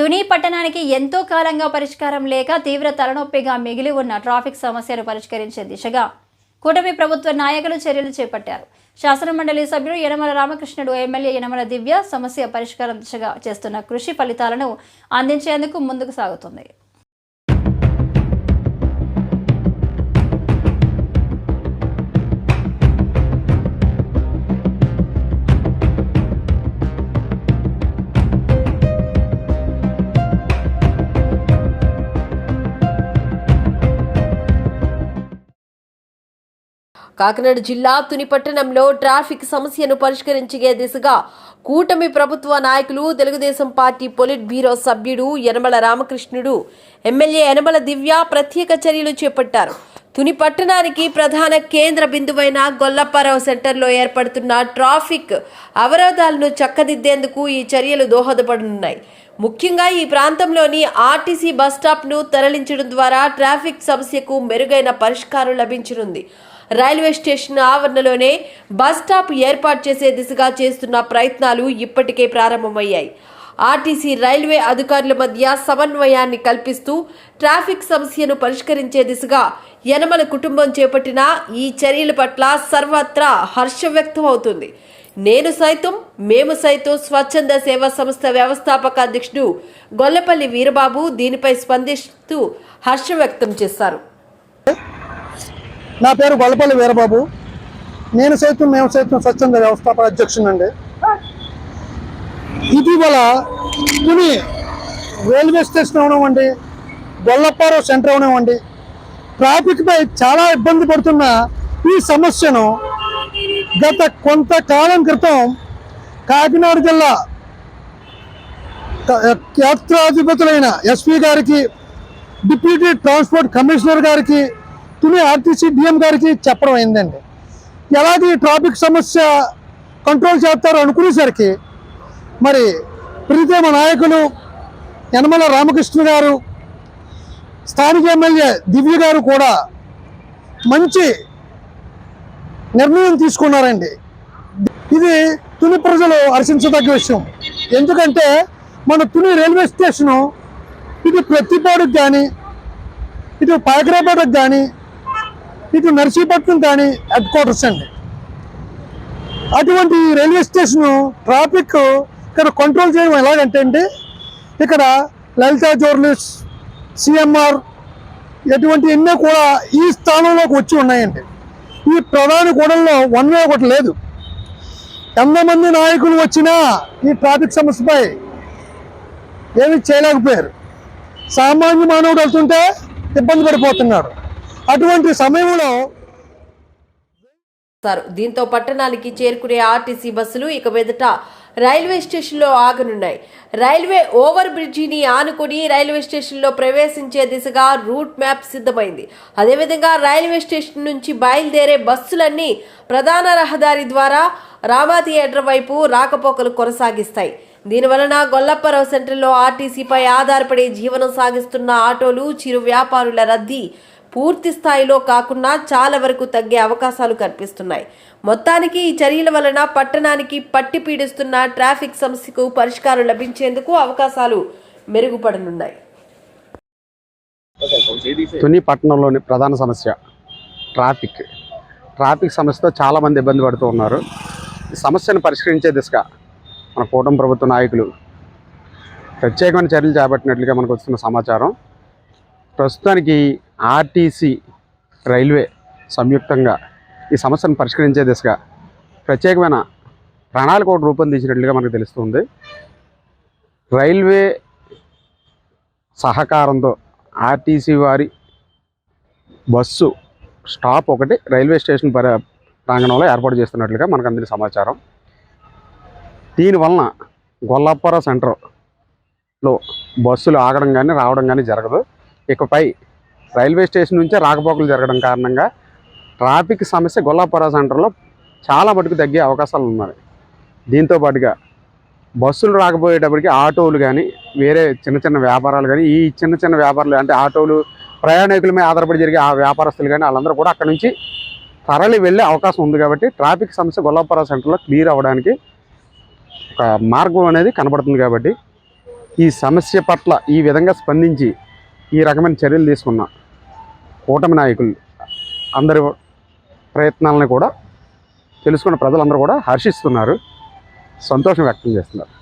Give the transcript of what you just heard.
తుని పట్టణానికి ఎంతో కాలంగా పరిష్కారం లేక తీవ్ర తలనొప్పిగా మిగిలి ఉన్న ట్రాఫిక్ సమస్యను పరిష్కరించే దిశగా కూటమి ప్రభుత్వ నాయకులు చర్యలు చేపట్టారు. శాసనమండలి సభ్యుడు యనమల రామకృష్ణుడు ఎమ్మెల్యే యనమల దివ్య సమస్య పరిష్కారం దిశగా చేస్తున్న కృషి ఫలితాలను అందించేందుకు ముందుకు సాగుతుంది. కాకినాడ జిల్లా తుని పట్టణంలో ట్రాఫిక్ సమస్యను పరిష్కరించే దిశగా కూటమి ప్రభుత్వ నాయకులు తెలుగుదేశం పార్టీ పొలిట్ బ్యూరో సభ్యుడు యనమల రామకృష్ణుడు ఎమ్మెల్యే యనమల దివ్య ప్రత్యేక చర్యలు చేపట్టారు. తుని పట్టణానికి ప్రధాన కేంద్ర బిందువైన గొల్లప్పారావు సెంటర్లో ఏర్పడుతున్న ట్రాఫిక్ అవరోధాలను చక్కదిద్దేందుకు ఈ చర్యలు దోహదపడనున్నాయి. ముఖ్యంగా ఈ ప్రాంతంలోని ఆర్టీసీ బస్ స్టాప్ను తరలించడం ద్వారా ట్రాఫిక్ సమస్యకు మెరుగైన పరిష్కారం లభించనుంది. రైల్వే స్టేషన్ ఆవరణలోనే బస్ స్టాప్ ఏర్పాటు చేసే దిశగా చేస్తున్న ప్రయత్నాలు ఇప్పటికే ప్రారంభమయ్యాయి. ఆర్టీసీ రైల్వే అధికారుల మధ్య సమన్వయాన్ని కల్పిస్తూ ట్రాఫిక్ సమస్యను పరిష్కరించే దిశగా యనమల కుటుంబం చేపట్టిన ఈ చర్యల పట్ల సర్వత్రా హర్షం వ్యక్తం అవుతుంది. నేను సైతం మేము సైతం స్వచ్ఛంద సేవా సంస్థ వ్యవస్థాపక అధ్యక్షుడు గొల్లపల్లి వీరబాబు దీనిపై స్పందిస్తూ హర్షం వ్యక్తం చేశారు. నా పేరు గొల్లపల్లి వీరబాబు. నేను సైతం మేము సైతం స్వచ్ఛంద వ్యవస్థాపక అధ్యక్షునండి ఇటీవల తుని రైల్వే స్టేషన్ అవనివ్వండి గొల్లపారం సెంటర్ అవనివ్వండి ట్రాఫిక్పై చాలా ఇబ్బంది పడుతున్న ఈ సమస్యను గత కొంతకాలం క్రితం కాకినాడ జిల్లా క్షేత్రాధిపతులైన ఎస్పీ గారికి డిప్యూటీ ట్రాన్స్పోర్ట్ కమిషనర్ గారికి తుని ఆర్టీసీ డిఎం గారికి చెప్పడం అయిందండి. ఎలాగే ఈ ట్రాఫిక్ సమస్య కంట్రోల్ చేస్తారో అనుకునేసరికి మరి ప్రీతమ నాయకులు యనమల రామకృష్ణ గారు స్థానిక ఎమ్మెల్యే దివ్య గారు కూడా మంచి నిర్ణయం తీసుకున్నారండి. ఇది తుని ప్రజలు హర్షించదగ్గ విషయం. ఎందుకంటే మన తుని రైల్వే స్టేషను ఇది ప్రతిపాడుకు కానీ ఇటు పాకరాపేటకు కానీ ఇటు నర్సీపట్నం కానీ హెడ్ క్వార్టర్స్ అండి. అటువంటి రైల్వే స్టేషను ట్రాఫిక్ ఇక్కడ కంట్రోల్ చేయడం ఎలాగంటే అండి ఇక్కడ లలితా జర్నలిస్ట్ సిఎంఆర్ ఎటువంటి ఎన్నో కూడా ఈ స్థానంలోకి వచ్చి ఉన్నాయండి. ఈ ప్రధాన కూడల్లో వన్ వే ఒకటి లేదు. ఎంతమంది నాయకులు వచ్చినా ఈ ట్రాఫిక్ సమస్యపై ఏమీ చేయలేకపోయారు. సామాన్య మానవుడు వెళ్తుంటే ఇబ్బంది పడిపోతున్నారు. అటువంటి సమయంలో దీంతో పట్టణానికి చేరుకునే ఆర్టీసీ బస్సులు ఇక మీదట రైల్వే స్టేషన్లో ఆగనున్నాయి. రైల్వే ఓవర్ బ్రిడ్జిని ఆనుకుని రైల్వే స్టేషన్లో ప్రవేశించే దిశగా రూట్ మ్యాప్ సిద్ధమైంది. అదేవిధంగా రైల్వే స్టేషన్ నుంచి బయలుదేరే బస్సులన్నీ ప్రధాన రహదారి ద్వారా రామా థియేటర్ వైపు రాకపోకలు కొనసాగిస్తాయి. దీనివలన గొల్లప్పరావు సెంటర్లో ఆర్టీసీపై ఆధారపడి జీవనం సాగిస్తున్న ఆటోలు చిరు వ్యాపారుల రద్దీ పూర్తి స్థాయిలో కాకుండా చాలా వరకు తగ్గే అవకాశాలు కనిపిస్తున్నాయి. మొత్తానికి ఈ చర్యల వలన పట్టణానికి పట్టి పీడిస్తున్న ట్రాఫిక్ సమస్యకు పరిష్కారం లభించేందుకు అవకాశాలు మెరుగుపడనున్నాయి. తుని పట్టణంలోని ప్రధాన సమస్య ట్రాఫిక్. ట్రాఫిక్ సమస్యతో చాలామంది ఇబ్బంది పడుతూ ఉన్నారు. ఈ సమస్యను పరిష్కరించే దిశగా మన కూటమి ప్రభుత్వ నాయకులు ప్రత్యేకమైన చర్యలు చేపట్టినట్లుగా మనకు వస్తున్న సమాచారం. ప్రస్తుతానికి ఆర్టీసీ రైల్వే సంయుక్తంగా ఈ సమస్యను పరిష్కరించే దిశగా ప్రత్యేకమైన ప్రణాళిక ఒకటి రూపొందించినట్లుగా మనకు తెలుస్తుంది. రైల్వే సహకారంతో ఆర్టీసీ వారి బస్సు స్టాప్ ఒకటి రైల్వే స్టేషన్ పరి ప్రాంగణంలో ఏర్పాటు చేస్తున్నట్లుగా మనకు అందిన సమాచారం. దీనివలన గొల్లప్పర సెంటర్లో బస్సులు ఆగడం కానీ రావడం కానీ జరగదు. ఇకపై రైల్వే స్టేషన్ నుంచే రాకపోకలు జరగడం కారణంగా ట్రాఫిక్ సమస్య గొల్లాపురా సెంటర్లో చాలా మటుకు తగ్గే అవకాశాలు ఉన్నాయి. దీంతో పాటుగా బస్సులు రాకపోయేటప్పటికి ఆటోలు కానీ వేరే చిన్న చిన్న వ్యాపారాలు కానీ ఈ చిన్న చిన్న వ్యాపారాలు అంటే ఆటోలు ప్రయాణికుల మీద ఆధారపడి జరిగే ఆ వ్యాపారస్తులు కానీ వాళ్ళందరూ కూడా అక్కడ నుంచి తరలి వెళ్ళే అవకాశం ఉంది కాబట్టి ట్రాఫిక్ సమస్య గొల్లాపురా సెంటర్లో క్లియర్ అవ్వడానికి ఒక మార్గం అనేది కనబడుతుంది కాబట్టి ఈ సమస్య పట్ల ఈ విధంగా స్పందించి ఈ రకమైన చర్యలు తీసుకున్న. కూటమి నాయకులు అందరి ప్రయత్నాలను కూడా తెలుసుకున్న ప్రజలందరూ కూడా హర్షిస్తున్నారు సంతోషం వ్యక్తం చేస్తున్నారు.